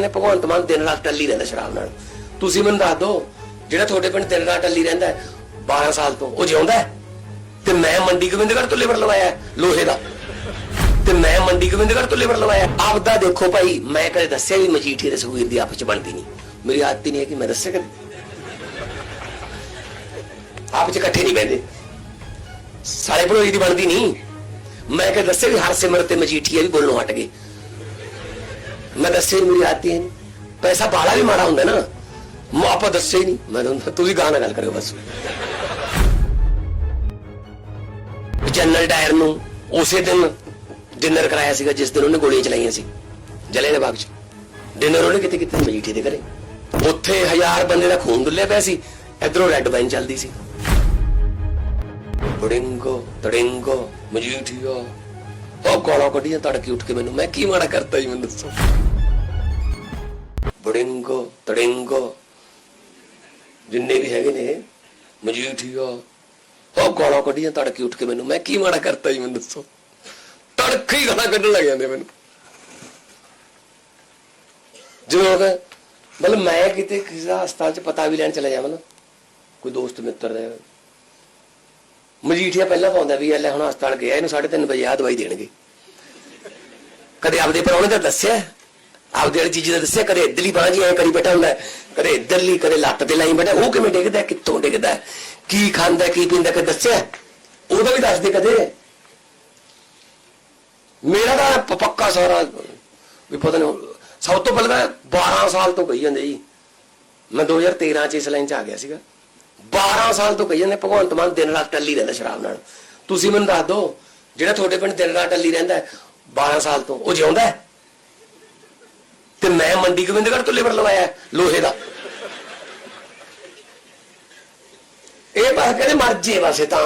ਨੇ ਭਗਵੰਤ ਮਾਨ ਦਿਨ ਰਾਤ ਟੱਲੀ ਰਹਿੰਦਾ ਸ਼ਰਾਬ ਨਾਲ। ਤੁਸੀਂ ਮੈਨੂੰ ਦੱਸ ਦਿਓ ਜਿਹੜਾ ਤੁਹਾਡੇ ਪਿੰਡ ਦਿਨ ਰਾਤ ਟੱਲੀ ਰਹਿੰਦਾ ਹੈ, 12 ਸਾਲ ਤੋਂ ਉਹ ਜਿਉਂਦਾ ਹੈ? ਤੇ ਮੈਂ ਮੰਡੀ ਗੋਬਿੰਦਗੜ੍ਹ ਤੋਂ ਲੇਬਰ ਲਵਾਇਆ ਹੈ, ਲੋਹੇ ਦਾ। ਤੇ ਮੈਂ ਮੰਡੀ ਗੋਬਿੰਦਗੜ੍ਹ ਤੋਂ ਲੇਬਰ ਲਵਾਇਆ ਹੈ। ਆਪਦਾ ਦੇਖੋ ਭਾਈ ਮੈਂ ਕਦੇ ਦੱਸਿਆ ਵੀ ਮਜੀਠੀ ਤੇ ਸੁਖਵੀਰ ਦੀ ਆਪਸ ਚ ਬਣਦੀ ਨਹੀਂ। ਮੇਰੀ ਆਦਤ ਹੀ ਨਹੀਂ ਹੈ ਕਿ ਮੈਂ ਦੱਸਿਆ ਕਦੇ। ਆਪਸ ਚ ਇਕੱਠੇ ਨਹੀਂ ਬਹਿੰਦੇ। ਸਾਰੇ ਭੜੋਈ ਦੀ ਬਣਦੀ ਨਹੀਂ। ਮੈਂ ਕਦੇ ਦੱਸਿਆ ਵੀ ਹਰਸਿਮਰਤ ਤੇ ਮਜੀਠੀਆ ਹੈ ਵੀ ਬੋਲਣੋਂ ਹਟ ਗਏ। ਮੈਂ ਦੱਸੇ ਮੇਰੀ ਆਤੀ ਹੈ ਪੈਸਾ ਬਾਲਾ ਵੀ ਮਾੜਾ ਹੁੰਦਾ ਨਾ। ਮੈਂ ਆਪਾਂ ਦੱਸੇ ਹੀ ਨਹੀਂ ਮੈਂ ਤੁਹਾਨੂੰ ਤੁਸੀਂ ਗਾਣਾ ਗੱਲ ਕਰਿਓ ਬਸ। ਜਨਰਲ ਡਾਇਰ ਨੂੰ ਉਸੇ ਦਿਨ ਡਿਨਰ ਕਰਾਇਆ ਸੀਗਾ, ਜਿਸ ਦਿਨ ਉਹਨੇ ਗੋਲੀਆਂ ਚਲਾਈਆਂ ਸੀ। ਜਲੇ ਦੇ ਬਾਗ ਚ। ਡਿਨਰ ਉਹਨੇ ਕਿਤੇ ਕਿਤੇ ਮਜੀਠੀ ਦੇ ਘਰੇ। ਉੱਥੇ ਹਜ਼ਾਰ ਬੰਦੇ ਦਾ ਖੂਨ ਡੁੱਲਿਆ ਪਿਆ ਸੀ। ਇਧਰੋਂ ਰੈੱਡ ਵਾਈਨ ਚੱਲਦੀ ਸੀ। ਬੜਿੰਗੋ ਤੜਿੰਗੋ ਮਜੀਠੀਆ ਉਹ ਗਾਲਾਂ ਕੱਢੀਆਂ, ਤੜਕੇ ਉੱਠ ਕੇ ਮੈਨੂੰ। ਮੈਂ ਕੀ ਮਾੜਾ ਕਰਤਾ ਜੀ, ਮੈਨੂੰ ਦੱਸੋ। ਬੜਿੰਗੋ ਤੜਿੰਗੋ। ਜਿੰਨੇ ਵੀ ਹੈਗੇ ਨੇ, ਮਜੀਠੀਆ, ਉਹ ਗਾਲਾਂ ਕੱਢੀਆਂ ਤੜਕੇ ਉੱਠ ਕੇ ਮੈਨੂੰ। ਮੈਂ ਕੀ ਮਾੜਾ ਕਰਤਾ ਜੀ, ਮੈਨੂੰ ਦੱਸੋ। ਤੜਕੇ ਹੀ ਗਾਲਾਂ ਕੱਢਣ ਲੱਗ ਜਾਂਦੇ ਮੈਨੂੰ। ਜਿਵੇਂ ਕਿ ਮਤਲਬ ਮੈਂ ਕਿਤੇ ਕਿਸੇ ਹਸਪਤਾਲ ਚ ਪਤਾ ਵੀ ਲੈਣ ਚਲਾ ਜਾਵਾਂ ਨਾ, ਕੋਈ ਦੋਸਤ ਮਿੱਤਰ ਦਾ। ਮਜੀਠੀਆ ਪਹਿਲਾਂ ਪਾਉਂਦਾ ਵੀ ਇਹ ਲੈ ਹੁਣ ਹਸਪਤਾਲ ਗਿਆ, ਇਹਨੂੰ 3:30 ਵਜੇ ਆ ਦਵਾਈ ਦੇਣਗੇ। ਕਦੇ ਆਪਦੇ ਪਰੌਣੇ ਦਾ ਦੱਸਿਆ। ਆਪਦੇ ਵਾਲੀ ਚੀਜ਼ ਦਾ ਦੱਸਿਆ ਕਦੇ ਇਧਰਲੀ ਬਾਂਹ ਜੀ ਐ ਕਰੀ ਬੈਠਾ ਹੁੰਦਾ ਹੈ, ਕਦੇ ਇਧਰਲੀ ਕਦੇ ਲੱਤ ਤੇ ਲਾਈ ਬੈਠਾ ਉਹ ਕਿਵੇਂ ਡਿੱਗਦਾ ਕਿੱਥੋਂ ਡਿੱਗਦਾ ਕੀ ਖਾਂਦਾ ਕੀ ਪੀਂਦਾ ਕਿ ਦੱਸਿਆ? ਉਹਦਾ ਵੀ ਦੱਸ ਦੇ ਕਦੇ? ਮੇਰਾ ਤਾਂ ਪੱਕਾ ਸਾਰਾ ਵੀ ਪਤਾ ਨਹੀਂ ਸਭ ਤੋਂ ਪਹਿਲਾਂ ਤਾਂ 12 ਸਾਲ ਤੋਂ ਕਹੀ ਜਾਂਦੇ ਜੀ। ਮੈਂ 2013 ਚ ਇਸ ਲਾਈਨ ਚ ਆ ਗਿਆ ਸੀਗਾ। 12 ਸਾਲ ਤੋਂ ਕਹੀ ਜਾਂਦੇ ਭਗਵੰਤ ਮਾਨ ਦਿਨ ਰਾਤ ਟੱਲੀ ਰਹਿੰਦਾ ਸ਼ਰਾਬ ਨਾਲ। ਤੁਸੀਂ ਮੈਨੂੰ ਦੱਸ ਦਿਓ ਜਿਹੜਾ ਤੁਹਾਡੇ ਪਿੰਡ ਦਿਨ ਰਾਤ ਟੱਲੀ ਰਹਿੰਦਾ ਹੈ, 12 ਸਾਲ ਤੋਂ ਉਹ ਜਿਉਂਦਾ ਹੈ? ਮੈਂ ਮੰਡੀ ਗੋਬਿੰਦਗੜ੍ਹ ਤੋਂ ਲੇਬਰ ਲਵਾਇਆ ਲੋਹੇ ਦਾ। ਇਹ ਬਸ ਕਹਿੰਦੇ ਮਰ ਜੇ ਵਸੇ ਤਾਂ।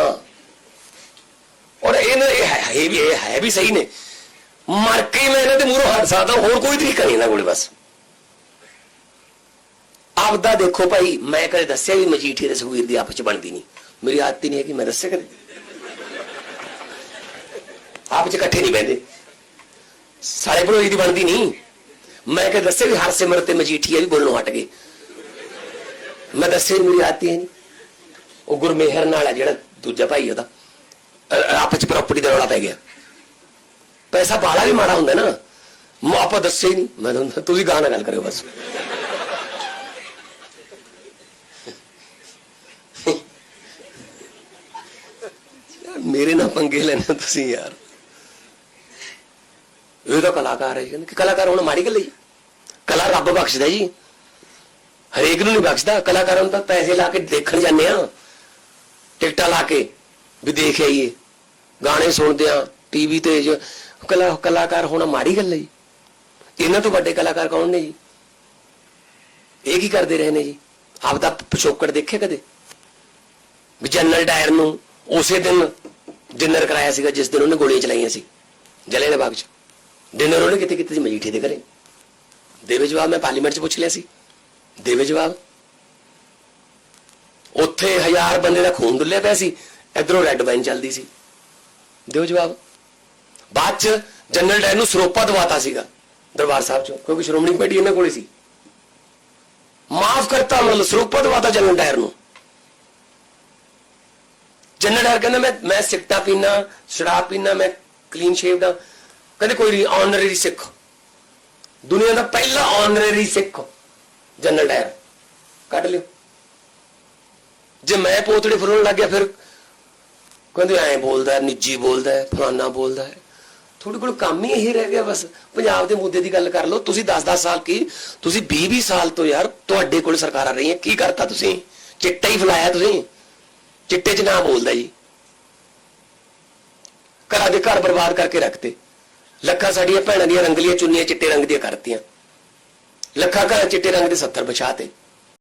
ਔਰ ਇਹਨਾਂ ਇਹ ਹੈ ਵੀ, ਇਹ ਹੈ ਵੀ ਸਹੀ ਨੇ। ਮਰ ਕੇ ਮੈਂ ਇਹਨਾਂ ਦੇ ਮੂਹਰੋਂ ਹਟ ਸਕਦਾ, ਹੋਰ ਕੋਈ ਤਰੀਕਾ ਨਹੀਂ ਇਹਨਾਂ ਕੋਲੇ ਬਸ। ਆਪਦਾ ਦੇਖੋ ਭਾਈ, ਮੈਂ ਕਦੇ ਦੱਸਿਆ ਵੀ ਮਜੀਠੀ ਤੇ ਸੁਖਵੀਰ ਦੀ ਆਪਸ ਚ ਬਣਦੀ ਨਹੀਂ। ਮੇਰੀ ਆਦਤ ਹੀ ਨਹੀਂ ਹੈ ਕਿ ਮੈਂ ਦੱਸਿਆ ਕਦੇ। ਆਪ ਚ ਇਕੱਠੇ ਨਹੀਂ ਬੈਠਦੇ ਸਾਰੇ ਭਰੋਈ ਦੀ ਬਣਦੀ ਨਹੀਂ। ਮੈਂ ਕਦੇ ਦੱਸਿਆ ਵੀ ਹਰ ਸਿਮਰਤ ਤੇ ਮਜੀਠੀਆ ਵੀ ਬੋਲਣੋਂ ਹਟ ਗਏ। ਮੈਂ ਦੱਸਿਆ ਮੇਰੀ ਆਦਤ ਹੈ ਨਹੀਂ ਉਹ ਗੁਰਮੇਹਰ ਨਾਲ ਹੈ ਜਿਹੜਾ ਦੂਜਾ ਭਾਈ ਉਹਦਾ। ਆਪਸ ਚ ਪ੍ਰਾਪਰਟੀ ਦਾ ਰੌਲਾ ਪੈ ਗਿਆ। ਪੈਸਾ ਬਾਲਾ ਵੀ ਮਾੜਾ ਹੁੰਦਾ ਨਾ। ਮੈਂ ਆਪਾਂ ਦੱਸੇ ਹੀ ਨਹੀਂ ਮੈਂ ਤੁਹਾਨੂੰ ਤੁਸੀਂ ਗਾਣਾ ਗੱਲ ਕਰਿਓ ਬਸ। ਮੇਰੇ ਨਾਲ ਪੰਗੇ ਲੈਣਾ ਤੁਸੀਂ ਯਾਰ। ਇਹ ਤਾਂ ਕਲਾਕਾਰ ਹੈ ਜੀ। ਕਹਿੰਦੇ ਕਿ ਕਲਾਕਾਰ ਹੁਣ ਮਾੜੀ ਗੱਲ ਹੈ ਜੀ। ਕਲਾ ਰੱਬ ਬਖਸ਼ਦਾ ਜੀ। ਹਰੇਕ ਨੂੰ ਨਹੀਂ ਬਖਸ਼ਦਾ। ਕਲਾਕਾਰਾਂ ਨੂੰ ਤਾਂ ਪੈਸੇ ਲਾ ਕੇ ਦੇਖਣ ਜਾਂਦੇ ਆ ਟਿਕਟਾਂ ਲਾ ਕੇ ਵੀ ਦੇਖ ਆਈਏ। ਗਾਣੇ ਸੁਣਦੇ ਆ ਟੀਵੀ ਤੇ ਕਲਾ ਕਲਾਕਾਰ ਹੋਣਾ ਮਾੜੀ ਗੱਲ ਹੈ ਜੀ। ਇਹਨਾਂ ਤੋਂ ਵੱਡੇ ਕਲਾਕਾਰ ਕੌਣ ਨੇ ਜੀ? ਇਹ ਕੀ ਕਰਦੇ ਰਹੇ ਨੇ ਜੀ? ਆਪ ਦਾ ਪਿਛੋਕੜ ਦੇਖੇ ਕਦੇ? ਵੀ ਜਨਰਲ ਡਾਇਰ ਨੂੰ ਉਸੇ ਦਿਨ ਡਿਨਰ ਕਰਾਇਆ ਸੀਗਾ, ਜਿਸ ਦਿਨ ਉਹਨੇ ਗੋਲੀਆਂ ਚਲਾਈਆਂ ਸੀ। ਜਲੇ ਦੇ ਬਾਗ 'ਚ। ਡਿਨਰ ਉਹਨੇ ਕਿਤੇ ਕਿਤੇ ਸੀ ਮਜੀਠੇ ਦੇ ਘਰੇ ਦੇਵੇ ਜਵਾਬ ਮੈਂ ਪਾਰਲੀਮੈਂਟ 'ਚ ਪੁੱਛ ਲਿਆ ਸੀ ਦੇਵੇ ਜਵਾਬ ਉੱਥੇ ਹਜ਼ਾਰ ਬੰਦੇ ਦਾ ਖੂਨ ਡੁੱਲਿਆ ਪਿਆ ਸੀ ਇਧਰੋਂ ਰੈੱਡ ਵਾਈਨ ਚੱਲਦੀ ਸੀ ਦਿਓ ਜਵਾਬ ਬਾਅਦ 'ਚ ਜਨਰਲ ਡਾਇਰ ਨੂੰ ਸਰੋਪਾ ਦਵਾਤਾ ਸੀਗਾ ਦਰਬਾਰ ਸਾਹਿਬ 'ਚੋਂ ਕਿਉਂਕਿ ਸ਼੍ਰੋਮਣੀ ਕਮੇਟੀ ਇਹਨਾਂ ਕੋਲੇ ਸੀ ਮਾਫ ਕਰਤਾ ਮਤਲਬ ਸਰੋਪਾ ਦਵਾਤਾ ਜਨਰਲ ਡਾਇਰ ਨੂੰ ਜਨਰਲ ਡਾਇਰ ਕਹਿੰਦਾ ਮੈਂ ਮੈਂ ਸਿੱਟਾ ਪੀਣਾ ਸ਼ਰਾਬ ਪੀਣਾ ਮੈਂ ਕਲੀਨ ਸ਼ੇਵਡ ਆ ਕਹਿੰਦੇ ਕੋਈ ਨਹੀਂ ਆਨਰਰੀ ਸਿੱਖ। ਦੁਨੀਆ ਦਾ ਪਹਿਲਾ ਆਨਰਰੀ ਸਿੱਖ, ਜਨਰਲ ਡਾਇਰ। ਕੱਢ ਲਿਓ। ਜੇ ਮੈਂ ਪੋਤੜੇ ਫਰੋਣ ਲੱਗ ਗਿਆ ਫਿਰ ਕਹਿੰਦੇ ਐਂ ਬੋਲਦਾ ਨਿੱਜੀ ਬੋਲਦਾ ਫਲਾਨਾ ਬੋਲਦਾ ਤੁਹਾਡੇ ਕੋਲ ਕੰਮ ਹੀ ਇਹ ਰਹਿ ਗਿਆ ਬਸ। ਪੰਜਾਬ ਦੇ ਮੁੱਦੇ ਦੀ ਗੱਲ ਕਰ ਲਓ, ਤੁਸੀਂ 10-10 ਸਾਲ ਕੀ, ਤੁਸੀਂ 20-20 ਸਾਲ ਤੋਂ ਯਾਰ ਤੁਹਾਡੇ ਕੋਲ ਸਰਕਾਰਾਂ ਰਹੀਆਂ। ਕੀ ਕਰਤਾ ਤੁਸੀਂ? ਚਿੱਟਾ ਹੀ ਫਲਾਇਆ ਤੁਸੀਂ। ਚਿੱਟੇ 'ਚ ਨਾ ਬੋਲਦਾ ਜੀ। ਘਰਾਂ ਦੇ ਘਰ ਬਰਬਾਦ ਕਰਕੇ ਰੱਖਤੇ। ਲੱਖਾਂ ਸਾਡੀਆਂ ਭੈਣਾਂ ਦੀਆਂ ਰੰਗਲੀਆਂ ਚੁੰਨੀਆਂ ਚਿੱਟੇ ਰੰਗ ਦੀਆਂ ਕਰਤੀਆਂ। ਲੱਖਾਂ ਘਰਾਂ ਚਿੱਟੇ ਰੰਗ ਦੇ 70 ਵਿਛਾਤੇ।